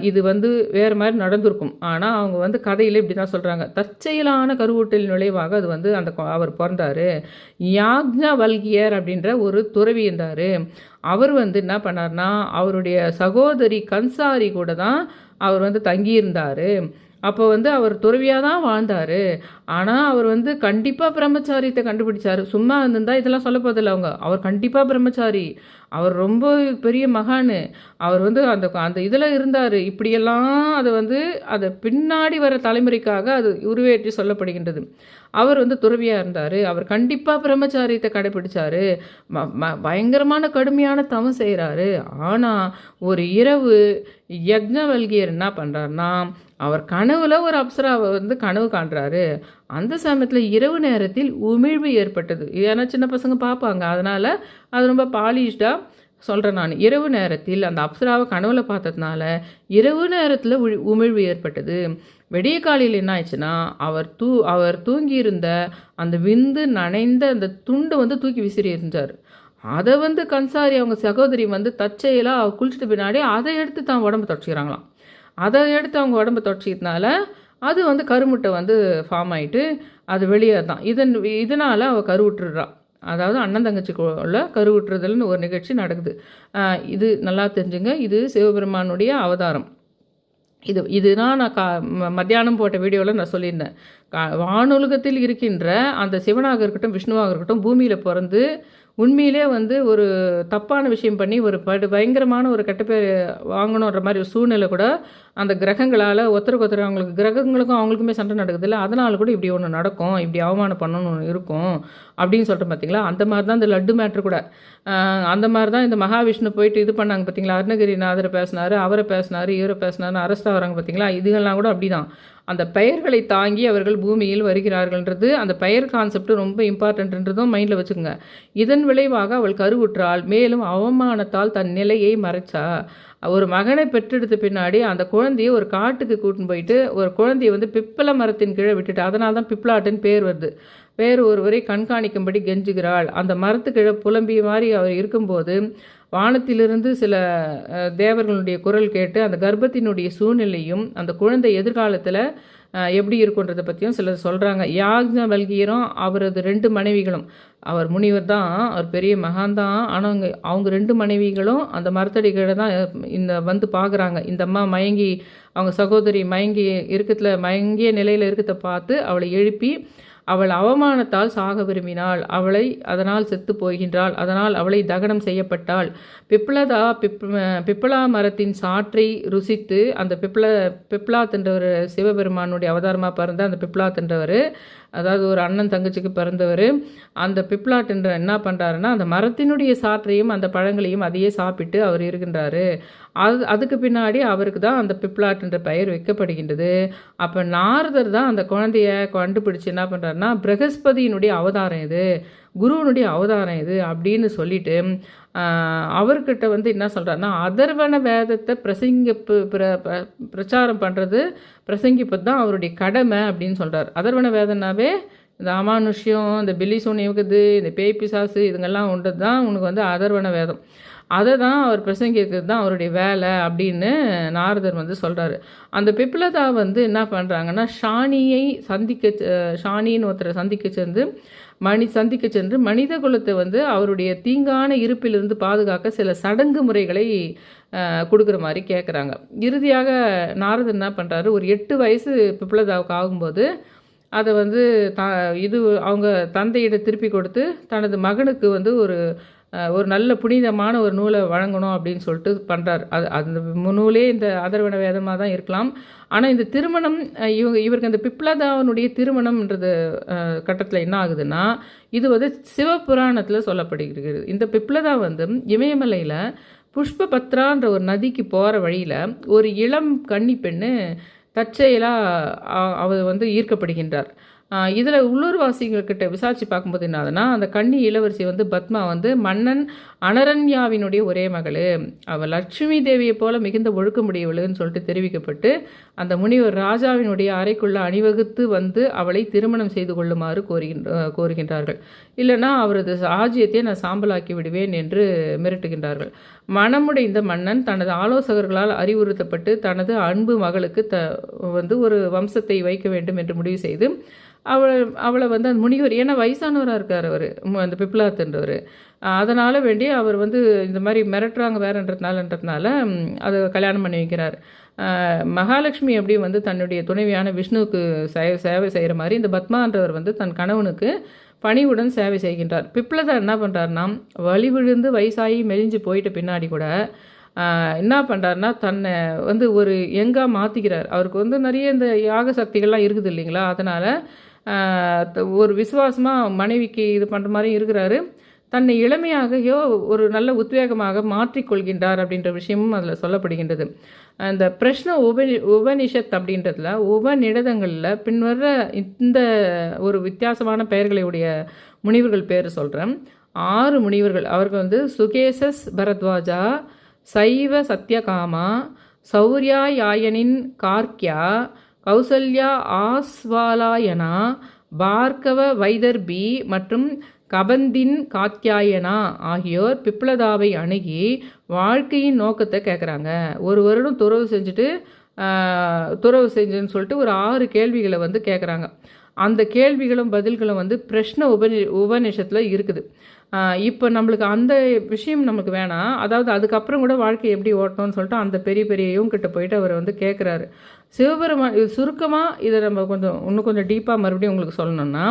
இது வந்து வேறு மாதிரி நடந்திருக்கும். ஆனால் அவங்க வந்து கதையில் இப்படி தான் சொல்கிறாங்க தற்செயலான கருவூட்டல் நுழைவாக அது வந்து அந்த கொ- அவர் பிறந்தார். யாக்ஞா வல்கியர் அப்படின்ற ஒரு துறவி இருந்தார். அவர் வந்து என்ன பண்ணார்னா அவருடைய சகோதரி கன்சாரி கூட தான் அவர் வந்து தங்கியிருந்தார். அப்போ வந்து அவர் துறவியாக தான் வாழ்ந்தார். ஆனால் அவர் வந்து கண்டிப்பாக பிரம்மச்சாரியத்தை கண்டுபிடிச்சார். சும்மா இருந்திருந்தால் இதெல்லாம் சொல்ல போதில்லை அவங்க. அவர் கண்டிப்பாக பிரம்மச்சாரி. அவர் ரொம்ப பெரிய மகான். அவர் வந்து அந்த அந்த இதில் இருந்தார். இப்படியெல்லாம் அதை வந்து அதை பின்னாடி வர தலைமுறைக்காக அது உருவேற்றி சொல்லப்படுகின்றது. அவர் வந்து துறவியாக இருந்தார். அவர் கண்டிப்பாக பிரம்மச்சாரியத்தை கடைப்பிடிச்சார் ம- ம- பயங்கரமான கடுமையான தவம் செய்கிறாரு ஆனால் ஒரு இரவு யக்ஞவல்கியர் என்ன பண்ணுறாருன்னா அவர் கனவுல ஒரு அப்சராவை வந்து கனவு காண்றாரு. அந்த சமயத்தில் இரவு நேரத்தில் உமிழ்வு ஏற்பட்டது. ஏன்னா சின்ன பசங்க பார்ப்பாங்க அதனால் அது ரொம்ப பாலிஷ்டாக சொல்கிறேன் நான். இரவு நேரத்தில் அந்த அப்சராவை கனவுல பார்த்ததுனால இரவு நேரத்தில் உமிழ்வு ஏற்பட்டது. வெடிய காலையில் என்ன ஆயிடுச்சுன்னா அவர் தூ அவர் தூங்கியிருந்த அந்த விந்து நனைந்த அந்த துண்டை வந்து தூக்கி விசிறி இருந்தார் அதை வந்து கன்சாரி அவங்க சகோதரி வந்து தச்சையெல்லாம் குளிச்சுட்டு பின்னாடி அதை எடுத்து தான் உடம்பு தொடச்சிக்கிறாங்களாம். அதை எடுத்து அவங்க உடம்பு தொடச்சிக்கிறதுனால அது வந்து கருமுட்டை வந்து ஃபார்ம் ஆகிட்டு அது வெளியே தான் இதன் இதனால் அவள் கருவுட்டுறான் அதாவது அண்ணன் தங்கச்சிக்குள்ள கருவுட்டுறதுலன்னு ஒரு நிகழ்ச்சி நடக்குது. இது நல்லா தெரிஞ்சுங்க. இது சிவபெருமானுடைய அவதாரம். இது இதுதான் நான் கா ம- மத்தியானம் போட்ட வீடியோவில் நான் சொல்லியிருந்தேன். கா வானுலகத்தில் இருக்கின்ற அந்த சிவனாக இருக்கட்டும் விஷ்ணுவாக இருக்கட்டும் பூமியில் பிறந்து உண்மையிலே வந்து ஒரு தப்பான விஷயம் பண்ணி ஒரு படு பயங்கரமான ஒரு கெட்டப்பேர் வாங்கணுன்ற மாதிரி ஒரு சூழ்நிலை கூட அந்த கிரகங்களால் ஒருத்தருக்கு ஒருத்தர் அவங்களுக்கு கிரகங்களுக்கும் அவங்களுக்குமே சண்டை நடக்குதுல்ல அதனால் கூட இப்படி ஒன்று நடக்கும். இப்படி அவமானம் பண்ணணும்னு ஒன்று இருக்கும். அப்படின்னு சொல்லிட்டு பார்த்தீங்களா அந்த மாதிரி தான் இந்த லட்டு மேட்ரு கூட. அந்த மாதிரி தான் இந்த மகாவிஷ்ணு போயிட்டு இது பண்ணாங்க பார்த்தீங்களா அருணகிரிநாதரை பேசினார் அவரை பேசினாரு இவரை பேசினாரு அரெஸ்ட் ஆகிறாங்க பார்த்தீங்களா இதுகள்லாம் கூட அப்படி தான் அந்த பெயர்களை தாங்கி அவர்கள் பூமியில் வருகிறார்கள்ன்றது அந்த பெயர் கான்செப்ட் ரொம்ப இம்பார்ட்டன்ட்ன்றதும் மைண்டில் வச்சுக்கோங்க. இதன் விளைவாக அவள் கருவுற்றாள் மேலும் அவமானத்தால் தன் நிலையை மறைச்சா. ஒரு மகனை பெற்றெடுத்த பின்னாடி அந்த குழந்தையை ஒரு காட்டுக்கு கூட்டின்னு போயிட்டு ஒரு குழந்தையை வந்து பிப்பள மரத்தின் கீழே விட்டுட்டு அதனால தான் பிப்ளாட்டுன்னு பேர் வருது. வேறு ஒருவரை கண்காணிக்கும்படி கெஞ்சுகிறாள். அந்த மரத்துக்கிழ புலம்பிய மாதிரி அவர் இருக்கும்போது வானத்திலிருந்து சில தேவர்களுடைய குரல் கேட்டு அந்த கர்ப்பத்தினுடைய சூழ்நிலையும் அந்த குழந்தை எதிர்காலத்தில் எப்படி இருக்குன்றதை பற்றியும் சிலர் சொல்கிறாங்க யாக்ஞ வல்கியரும் அவரது ரெண்டு மனைவிகளும் அவர் முனிவர் தான் அவர் பெரிய மகான் தான் ஆனால் அவங்க அவங்க ரெண்டு மனைவிகளும் அந்த மரத்தடி கீழே தான் இந்த வந்து பார்க்குறாங்க இந்த அம்மா மயங்கி அவங்க சகோதரி மயங்கி இருக்கத்தில் மயங்கிய நிலையில் இருக்கத்தை பார்த்து அவளை எழுப்பி அவள் அவமானத்தால் சாக விரும்பினாள். அவளை அதனால் செத்து போகின்றாள். அதனால் அவளை தகனம் செய்யப்பட்டாள். பிப்ளதா பிப் பிப்ளா மரத்தின் சாற்றை ருசித்து அந்த பிப்ள பிப்ளா என்றவர் சிவபெருமானுடைய அவதாரமாக பிறந்த அந்த பிப்ளா என்றவர் அதாவது ஒரு அண்ணன் தங்கச்சிக்கு பிறந்தவர் அந்த பிப்ளாட்டுன்ற என்ன பண்ணுறாருன்னா அந்த மரத்தினுடைய சாற்றையும் அந்த பழங்களையும் அதையே சாப்பிட்டு அவர் இருக்கின்றாரு. அது அதுக்கு பின்னாடி அவருக்கு தான் அந்த பிப்லாட் என்ற பெயர் வைக்கப்படுகின்றது. அப்போ நாரதர் தான் அந்த குழந்தைய கண்டுபிடிச்சு என்ன பண்ணுறாருன்னா பிரகஸ்பதியினுடைய அவதாரம் இது குருவனுடைய அவதாரம் இது அப்படின்னு சொல்லிட்டு அவர்கிட்ட வந்து என்ன சொல்கிறாருன்னா அதர்வன வேதத்தை பிரசங்க பிர- பிரச்சாரம் பண்ணுறது பிரசங்கிப்பது தான் அவருடைய கடமை அப்படின்னு சொல்கிறார் அதர்வன வேதனாவே இந்த அமானுஷ்யம் இந்த பில்லி சூனியம் இருக்குது இந்த பேய் பிசாசு இதுங்கெல்லாம் உண்டது தான் உனக்கு வந்து அதர்வன வேதம். அதை தான் அவர் பிரசங்கிக்கிறது தான் அவருடைய வேலை அப்படின்னு நாரதர் வந்து சொல்கிறாரு அந்த பிப்ளதா வந்து என்ன பண்ணுறாங்கன்னா ஷானியை சந்திக்க ஷானின்னு ஒருத்தரை சந்திக்க சேர்ந்து மணி சந்திக்க சென்று மனித குலத்தை வந்து அவருடைய தீங்கான இருப்பிலிருந்து பாதுகாக்க சில சடங்கு முறைகளை கொடுக்குற மாதிரி கேட்குறாங்க இறுதியாக நாரதன் என்ன பண்ணுறாரு ஒரு எட்டு வயசு பிப்ளதாவுக்கு ஆகும்போது அதை வந்து த இது அவங்க தந்தையிட திருப்பி கொடுத்து தனது மகனுக்கு வந்து ஒரு ஒரு நல்ல புனிதமான ஒரு நூலை வழங்கணும் அப்படின்னு சொல்லிட்டு பண்ணுறார் அது அந்த நூலே இந்த ஆதரவன வேதமாக தான் இருக்கலாம். ஆனால் இந்த திருமணம் இவங்க இவருக்கு அந்த பிப்ளதாவனுடைய திருமணம்ன்றது கட்டத்தில் என்ன ஆகுதுன்னா இது வந்து சிவபுராணத்தில் சொல்லப்படுகிறது. இந்த பிப்ளதா வந்து இமயமலையில் புஷ்பபத்ரான்ற ஒரு நதிக்கு போகிற வழியில் ஒரு இளம் கன்னி பெண்ணு தற்செயலாக அவர் வந்து ஈர்க்கப்படுகின்றார். இதில் உள்ளூர்வாசிகள்கிட்ட விசாரித்து பார்க்கும்போது என்னதுன்னா அந்த கன்னி இளவரசி வந்து பத்மா வந்து மன்னன் அனரண்யாவினுடைய ஒரே மகள். அவள் லட்சுமி தேவியை போல மிகுந்த ஒழுக்க முடியவளுன்னு சொல்லிட்டு தெரிவிக்கப்பட்டு அந்த முனிவர் ராஜாவினுடைய அறைக்குள்ள அணிவகுத்து வந்து அவளை திருமணம் செய்து கொள்ளுமாறு கோருகின்ற கோருகின்றார்கள். இல்லைனா அவரது ராஜ்யத்தை நான் சாம்பலாக்கி விடுவேன் என்று மிரட்டுகின்றார்கள். மனமுடைந்த மன்னன் தனது ஆலோசகர்களால் அறிவுறுத்தப்பட்டு தனது அன்பு மகளுக்கு த வந்து ஒரு வம்சத்தை வைக்க வேண்டும் என்று முடிவு செய்து அவளை அவளை வந்து அந்த முனிவர் ஏன்னா வயசானவராக இருக்கார் அவர் அந்த பிப்லாத்துன்றவர். அதனால் வேண்டி அவர் வந்து இந்த மாதிரி மிரட்டுறாங்க வேறன்றதுனாலன்றதுனால அதை கல்யாணம் பண்ணி வைக்கிறார். மகாலட்சுமி எப்படி வந்து தன்னுடைய துணைவியான விஷ்ணுவுக்கு சேவை செய்கிற மாதிரி இந்த பத்மான்றவர் வந்து தன் கணவனுக்கு பணிவுடன் சேவை செய்கின்றார். பிப்ளதர் என்ன பண்ணுறாருன்னா வழி விழுந்து வயசாகி மெலிஞ்சு போயிட்ட பின்னாடி கூட என்ன பண்ணுறாருனா தன்னை வந்து ஒரு எங்காக மாற்றிக்கிறார் அவருக்கு வந்து நிறைய இந்த யாக சக்திகள்லாம் இருக்குது இல்லைங்களா? அதனால் ஒரு விசுவாசமாக மனைவிக்கு இது பண்ணுற மாதிரி இருக்கிறாரு. தன்னை இளமையாகையோ ஒரு நல்ல உத்வேகமாக மாற்றிக்கொள்கின்றார் அப்படின்ற விஷயமும் அதில் சொல்லப்படுகின்றது. அந்த பிரஷ்ன உபனி உபனிஷத் அப்படின்றதுல உபநிடதங்களில் பின்வர இந்த ஒரு வித்தியாசமான பெயர்களுடைய முனிவர்கள் பேர் சொல்கிறேன் ஆறு முனிவர்கள். அவர்கள் வந்து சுகேசஸ் பரத்வாஜா சைவ சத்யகாமா சௌர்யாயனின் கார்க்யா கார்க்கியா கௌசல்யா ஆஸ்வாலாயனா பார்கவ வைதர்பி மற்றும் கபந்தின் காத்தியாயனா ஆகியோர் பிப்ளதாவை அணுகி வாழ்க்கையின் நோக்கத்தை கேட்குறாங்க ஒரு வருடம் துறவு செஞ்சுட்டு துறவு செஞ்சுன்னு சொல்லிட்டு ஒரு ஆறு கேள்விகளை வந்து கேட்குறாங்க அந்த கேள்விகளும் பதில்களும் வந்து பிரஷ்ன உபனி உபநிஷத்தில் இருக்குது. இப்போ நம்மளுக்கு அந்த விஷயம் நமக்கு வேணாம் அதாவது அதுக்கப்புறம் கூட வாழ்க்கை எப்படி ஓட்டணும்னு சொல்லிட்டு அந்த பெரிய பெரிய கிட்ட போயிட்டு அவர் வந்து கேட்குறாரு சிவபெருமான் இது சுருக்கமாக இதை நம்ம கொஞ்சம் இன்னும் கொஞ்சம் டீப்பாக மறுபடியும் உங்களுக்கு சொல்லணும்னா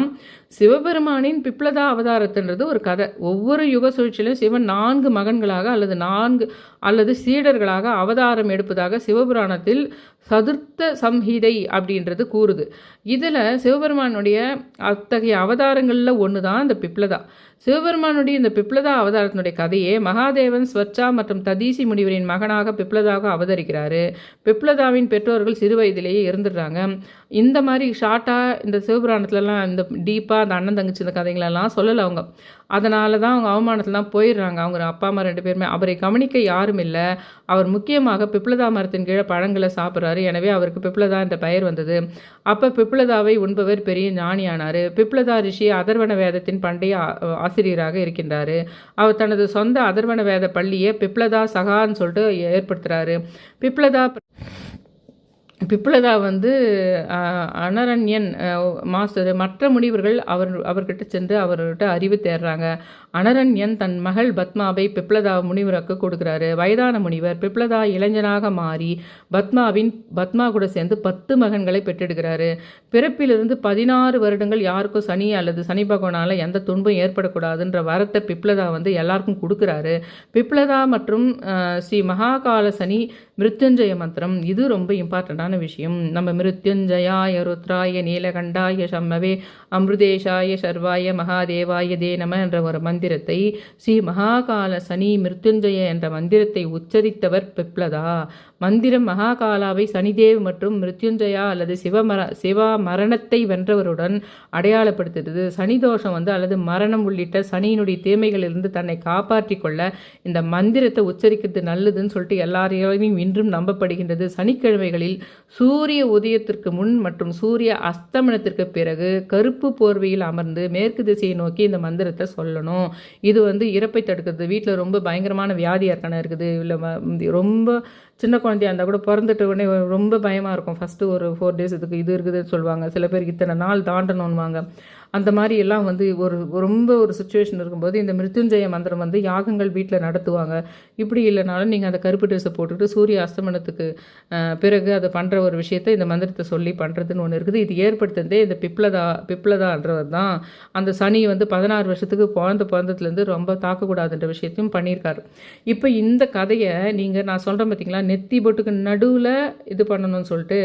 சிவபெருமானின் பிப்ளதா அவதாரத்துன்றது ஒரு கதை. ஒவ்வொரு யுக சுழற்சியிலும் சிவன் நான்கு மகன்களாக அல்லது நான்கு அல்லது சீடர்களாக அவதாரம் எடுப்பதாக சிவபுராணத்தில் சதுர்த்த சம்ஹிதை அப்படின்றது கூறுது. இதில் சிவபெருமானுடைய அத்தகைய அவதாரங்களில் ஒன்று தான் இந்த பிப்ளதா. சிவபெருமானுடைய இந்த பிப்ளதா அவதாரத்தினுடைய கதையே மகாதேவன் ஸ்வச்சா மற்றும் ததீசி முனிவரின் மகனாக பிப்ளதாக அவதரிக்கிறாரு. பிப்ளதாவின் பெற்றோர்கள் சிறு வயதிலேயே இருந்துடுறாங்க. இந்த மாதிரி ஷார்ட்டாக இந்த சிவபுராணத்துலலாம் இந்த டீப்பாக அந்த அண்ணன் தங்கச்சி இந்த கதைங்களெல்லாம் சொல்லலை அவங்க. அதனால தான் அவங்க அவமானத்துலாம் போயிடுறாங்க. அவங்க அப்பா அம்மா ரெண்டு பேருமே. அவரை கவனிக்க யாரும் இல்லை. அவர் முக்கியமாக பிப்ளதா மரத்தின் கீழே பழங்களை சாப்பிட்றாரு. எனவே அவருக்கு பிப்ளதா என்ற பெயர் வந்தது. அப்போ பிப்ளதாவை உண்பவர் பெரிய ஞானியானார். பிப்ளதா ரிஷி அதர்வன வேதத்தின் பண்டைய ஆசிரியராக இருக்கின்றார். அவர் தனது சொந்த அதர்வன வேத பள்ளியை பிப்ளதா சகான்னு சொல்லிட்டு ஏற்படுத்துகிறாரு பிப்ளதா பிப்ளதா வந்து அனரண்யன் மாஸ்டர் மற்ற முனிவர்கள் அவர் அவர்கிட்ட சென்று அவர்கிட்ட அறிவு தேடுறாங்க அனரண்யன் தன் மகள் பத்மாவை பிப்ளதா முனிவருக்கு கொடுக்குறாரு. வயதான முனிவர் பிப்ளதா இளைஞனாக மாறி பத்மாவின் பத்மா கூட சேர்ந்து பத்து மகன்களை பெற்றெடுக்கிறாரு பிறப்பிலிருந்து பதினாறு வருடங்கள் யாருக்கும் சனி அல்லது சனி பகவானால் எந்த துன்பம் ஏற்படக்கூடாதுன்ற வரத்தை பிப்ளதா வந்து எல்லாருக்கும் கொடுக்குறாரு. பிப்ளதா மற்றும் ஸ்ரீ மகாகால சனி மிருத்யுஞ்சய மந்திரம். இது ரொம்ப இம்பார்ட்டண்ட்டான விஷயம். நம்ம மிருத்யுஞ்சயாய ருத்ராய நீலகண்டாய சம்மவே அமிர்தேஷாய சர்வாய மகாதேவாய தே நம என்ற ஒரு மந்திரத்தை ஸ்ரீ மகாகால சனி மிருத்யுஞ்சய என்ற மந்திரத்தை உச்சரித்தவர் பிப்ளதா மந்திரம் மகாகாலாவை சனிதேவ் மற்றும் மிருத்யுஞ்சயா அல்லது சிவமர சிவா மரணத்தை வென்றவருடன் அடையாளப்படுத்துகிறது சனி தோஷம் வந்து அல்லது மரணம் உள்ளிட்ட சனியினுடைய தீமைகளிலிருந்து தன்னை காப்பாற்றி கொள்ள இந்த மந்திரத்தை உச்சரிக்கிறது நல்லதுன்னு சொல்லிட்டு எல்லாரையும் இன்றும் நம்பப்படுகின்றது. சனிக்கிழமைகளில் சூரிய உதயத்திற்கு முன் மற்றும் சூரிய அஸ்தமனத்திற்கு பிறகு கருப்பு போர்வையில் அமர்ந்து மேற்கு திசையை நோக்கி இந்த மந்திரத்தை சொல்லணும். இது வந்து இறப்பை தடுக்கிறது. வீட்டில் ரொம்ப பயங்கரமான வியாதி இருக்கணும் இருக்குது. இல்லை ரொம்ப சின்ன குழந்தையா இருந்தால் கூட பிறந்துட்ட உடனே ரொம்ப பயமாக இருக்கும். ஃபஸ்ட்டு ஒரு ஃபோர் டேஸ் இதுக்கு இது இருக்குதுன்னு சொல்லுவாங்க. சில பேருக்கு இத்தனை நாள் தாண்டணும்வாங்க அந்த மாதிரி எல்லாம் வந்து ஒரு ரொம்ப ஒரு சுச்சுவேஷன் இருக்கும்போது இந்த மிருத்யுஞ்சய மந்திரம் வந்து யாகங்கள் வீட்டில் நடத்துவாங்க. இப்படி இல்லைனாலும் நீங்கள் அந்த கருப்பு ட்ரெஸ்ஸை போட்டுட்டு சூரிய அஸ்தமனத்துக்கு பிறகு அதை பண்ணுற ஒரு விஷயத்தை இந்த மந்திரத்தை சொல்லி பண்ணுறதுன்னு ஒன்று இருக்குது. இது ஏற்படுத்துறதே இந்த பிப்ளதா பிப்ளதான்றவர் தான். அந்த சனி வந்து பதினாறு வருஷத்துக்கு பிறந்த பிறந்ததுலேருந்து ரொம்ப தாக்கக்கூடாதுன்ற விஷயத்தையும் பண்ணியிருக்காரு. இப்போ இந்த கதையை நீங்கள் நான் சொல்கிறேன் பார்த்தீங்களா நெத்தி போட்டுக்கு நடுவில் இது பண்ணணும்னு சொல்லிட்டு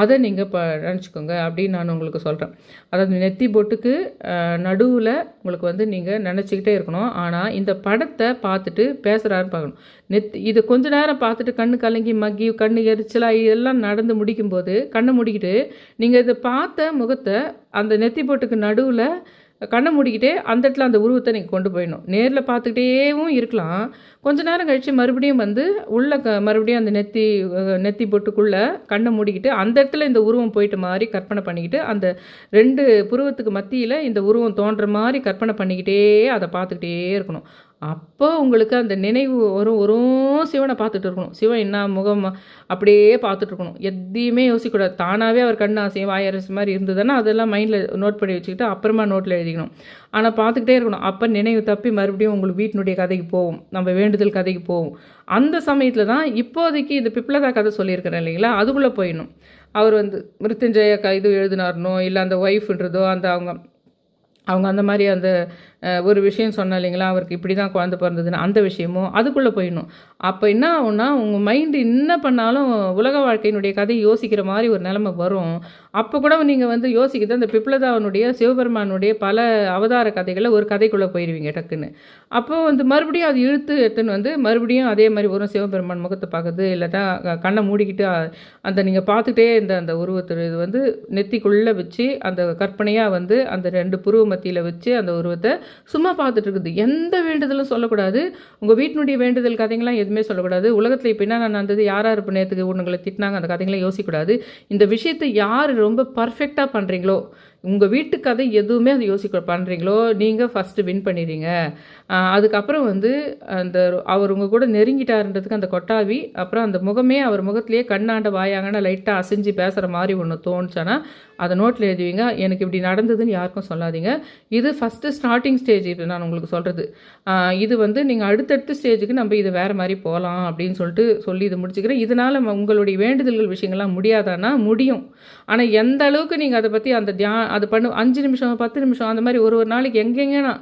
அதை நீங்கள் இப்போ நினச்சிக்கோங்க அப்படின்னு நான் உங்களுக்கு சொல்கிறேன் அதாவது நெத்தி பொட்டுக்கு போட்டுக்கு நடுவில் உங்களுக்கு வந்து நீங்கள் நினச்சிக்கிட்டே இருக்கணும். ஆனால் இந்த படத்தை பார்த்துட்டு பேசுகிறாருன்னு பார்க்கணும். நெத் இது கொஞ்ச நேரம் பார்த்துட்டு கண்ணு கலங்கி மக்கி கண்ணு எரிச்சலாக இதெல்லாம் நடந்து முடிக்கும்போது கண்ணை முடிக்கிட்டு நீங்கள் இதை பார்த்த முகத்தை அந்த நெத்தி போட்டுக்கு நடுவில் கண்ணை மூடிக்கிட்டே அந்த இடத்துல அந்த உருவத்தை நீங்கள் கொண்டு போயிடணும். நேரில் பார்த்துக்கிட்டேவும் இருக்கலாம். கொஞ்ச நேரம் கழித்து மறுபடியும் வந்து உள்ள க மறுபடியும் அந்த நெத்தி நெத்தி பொட்டுக்குள்ளே கண்ணை மூடிக்கிட்டு அந்த இடத்துல இந்த உருவம் போயிட்டு மாதிரி கற்பனை பண்ணிக்கிட்டு அந்த ரெண்டு புருவத்துக்கு மத்தியில் இந்த உருவம் தோன்ற மாதிரி கற்பனை பண்ணிக்கிட்டே அதை பார்த்துக்கிட்டே இருக்கணும். அப்போ உங்களுக்கு அந்த நினைவு வரும். வரும் சிவனை பார்த்துட்டு இருக்கணும். சிவன் என்ன முகம் அப்படியே பார்த்துட்டு இருக்கணும். எதையுமே யோசிக்கக்கூடாது. தானாகவே அவர் கண் ஆசையும் வாயரசு மாதிரி இருந்ததுன்னா அதெல்லாம் மைண்டில் நோட் பண்ணி வச்சுக்கிட்டு அப்புறமா நோட்டில் எழுதிக்கணும். ஆனால் பார்த்துக்கிட்டே இருக்கணும். அப்போ நினைவு தப்பி மறுபடியும் உங்களுக்கு வீட்டினுடைய கதைக்கு போகும். நம்ம வேண்டுதல் கதைக்கு போகும். அந்த சமயத்தில் தான் இப்போதைக்கு இந்த பிப்ளதா கதை சொல்லியிருக்கிறேன் இல்லைங்களா? அதுக்குள்ளே போயிடணும். அவர் வந்து மிருத்துஞ்சய க இது எழுதினார்னோ இல்லை அந்த ஒய்ஃப்ன்றதோ அந்த அவங்க அவங்க அந்த மாதிரி அந்த ஒரு விஷயம் சொன்னா இல்லைங்களா? அவருக்கு இப்படி தான் குழந்தை பிறந்ததுன்னு அந்த விஷயமும் அதுக்குள்ளே போயிடணும். அப்போ என்ன ஆகும்னா உங்கள் மைண்டு என்ன பண்ணாலும் உலக வாழ்க்கையினுடைய கதை யோசிக்கிற மாதிரி ஒரு நிலைமை வரும். அப்போ கூட நீங்கள் வந்து யோசிக்கிறது அந்த பிப்ளதாவனுடைய சிவபெருமானுடைய பல அவதார கதைகளை ஒரு கதைக்குள்ளே போயிடுவீங்க டக்குன்னு. அப்போ வந்து மறுபடியும் அது இழுத்து எடுத்துன்னு வந்து மறுபடியும் அதே மாதிரி வரும் சிவபெருமான் முகத்தை பார்க்குது இல்லாட்டா க- கண்ணை மூடிக்கிட்டு அந்த நீங்கள் பார்த்துட்டே இந்த அந்த உருவத்தை இது வந்து நெத்திக்குள்ளே வச்சு அந்த கற்பனையாக வந்து அந்த ரெண்டு புருவ மத்தியில் வச்சு அந்த உருவத்தை சும்மா பார்த்துட்டு இருக்குது. எந்த வேண்டுதலும் சொல்லக்கூடாது. உங்கள் வீட்டினுடைய வேண்டுதல் கதைங்களாம் எதுவுமே சொல்லக்கூடாது. உலகத்தில் இப்போ என்ன நடந்தது யார் யார் இப்போ நேற்றுக்கு உங்களை திட்டினாங்க அந்த கதைங்களாம் யோசிக்கக்கூடாது. இந்த விஷயத்தை யார் ரொம்ப பர்ஃபெக்டாக பண்ணுறீங்களோ உங்கள் வீட்டு கதை எதுவுமே அது யோசிக்க பண்ணுறீங்களோ நீங்கள் ஃபஸ்ட்டு வின் பண்ணிடுறீங்க. அதுக்கப்புறம் வந்து அந்த அவர் உங்கள் கூட நெருங்கிட்டாருன்றதுக்கு அந்த கொட்டாவி அப்புறம் அந்த முகமே அவர் முகத்திலேயே கண்ணாண்ட வாயாங்கன்னு லைட்டாக அசைஞ்சு பேசுகிற மாதிரி ஒன்று தோணுச்சானா அதை நோட்டில் எழுதுவீங்க. எனக்கு இப்படி நடந்ததுன்னு யாருக்கும் சொல்லாதீங்க. இது ஃபஸ்ட்டு ஸ்டார்டிங் ஸ்டேஜ் இது நான் உங்களுக்கு சொல்கிறது இது வந்து நீங்கள் அடுத்தடுத்த ஸ்டேஜுக்கு நம்ம இது வேறு மாதிரி போகலாம் அப்படின்னு சொல்லிட்டு சொல்லி இது முடிச்சுக்கிறேன். இதனால் உங்களுடைய வேண்டுதல்கள் விஷயங்கள்லாம் முடியாதானா முடியும். ஆனால் எந்த அளவுக்கு நீங்கள் அதை பற்றி அந்த தியா அது பண்ணு அஞ்சு நிமிஷம் பத்து நிமிஷம் அந்த மாதிரி ஒரு ஒரு நாளைக்கு எங்கெங்கன்னா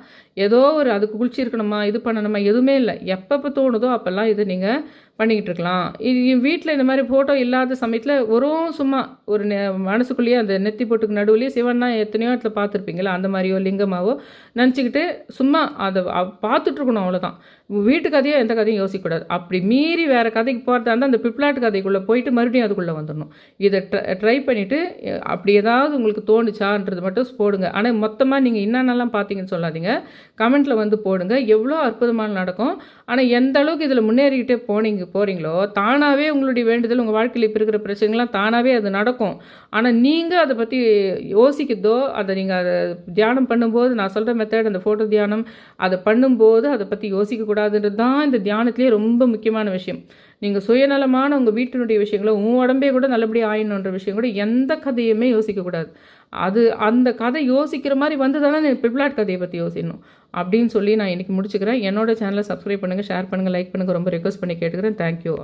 ஏதோ ஒரு அதுக்கு குளிச்சிருக்கணுமா இது பண்ணணுமா எதுவுமே இல்லை. எப்பப்போ தோணுதோ அப்போல்லாம் இது நீங்கள் பண்ணிக்கிட்டு இருக்கலாம் இது வீட்டில் இந்த மாதிரி ஃபோட்டோ இல்லாத சமயத்தில் வரும் சும்மா ஒரு நெ- மனசுக்குள்ளேயே அந்த நெத்தி போட்டுக்கு நடுவுலேயே சிவன்னா எத்தனையோ இடத்துல பார்த்துருப்பீங்களா? அந்த மாதிரியோ லிங்கமாவோ நினச்சிக்கிட்டு சும்மா அதை பார்த்துட்ருக்கணும் அவ்வளோதான் வீட்டு கதையோ எந்த கதையும் யோசிக்கக்கூடாது. அப்படி மீறி வேறு கதைக்கு போகிறதா இருந்தால் அந்த பிப்ளாட் கதைக்குள்ளே போயிட்டு மறுபடியும் அதுக்குள்ளே வந்துடணும். இதை ட்ரை பண்ணிவிட்டு அப்படி ஏதாவது உங்களுக்கு தோணுச்சான்றது மட்டும் போடுங்க. ஆனால் மொத்தமாக நீங்கள் என்னென்னலாம் பார்த்தீங்கன்னு சொல்லாதீங்க. கமெண்ட்டில் வந்து போடுங்க. எவ்வளோ அற்புதமான நடக்கும். ஆனால் எந்த அளவுக்கு இதில் முன்னேறிக்கிட்டே போனீங்க போகிறீங்களோ தானாகவே உங்களுடைய வேண்டுதல் உங்கள் வாழ்க்கையில் இப்போ இருக்கிற பிரச்சனைகள்லாம் தானாகவே அது நடக்கும். ஆனால் நீங்கள் அதை பற்றி யோசிக்கிறதோ அதை நீங்கள் அதை தியானம் பண்ணும்போது நான் சொல்கிற மெத்தட் அந்த ஃபோட்டோ தியானம் அதை பண்ணும்போது அதை பற்றி யோசிக்கக்கூடாதுன்றது தான் இந்த தியானத்திலே ரொம்ப முக்கியமான விஷயம். நீங்கள் சுயநலமான உங்கள் வீட்டினுடைய விஷயங்களோ உன் உடம்பே கூட நல்லபடியாக ஆயிடணுன்ற விஷயம் கூட எந்த கதையுமே யோசிக்கக்கூடாது அது அந்த கதை யோசிக்கிற மாதிரி வந்து தானே பிப்ளாட் கதையை பற்றி யோசிக்கணும் அப்படின்னு சொல்லி நான் இன்றைக்கி முடிச்சுக்கிறேன். என்னோட சேனலை சப்ஸ்கிரைப் பண்ணுங்கள் ஷேர் பண்ணுங்கள் லைக் பண்ணுங்கள் ரொம்ப ரெக்வஸ்ட் பண்ணி கேட்டுக்கிறேன். தேங்க்யூ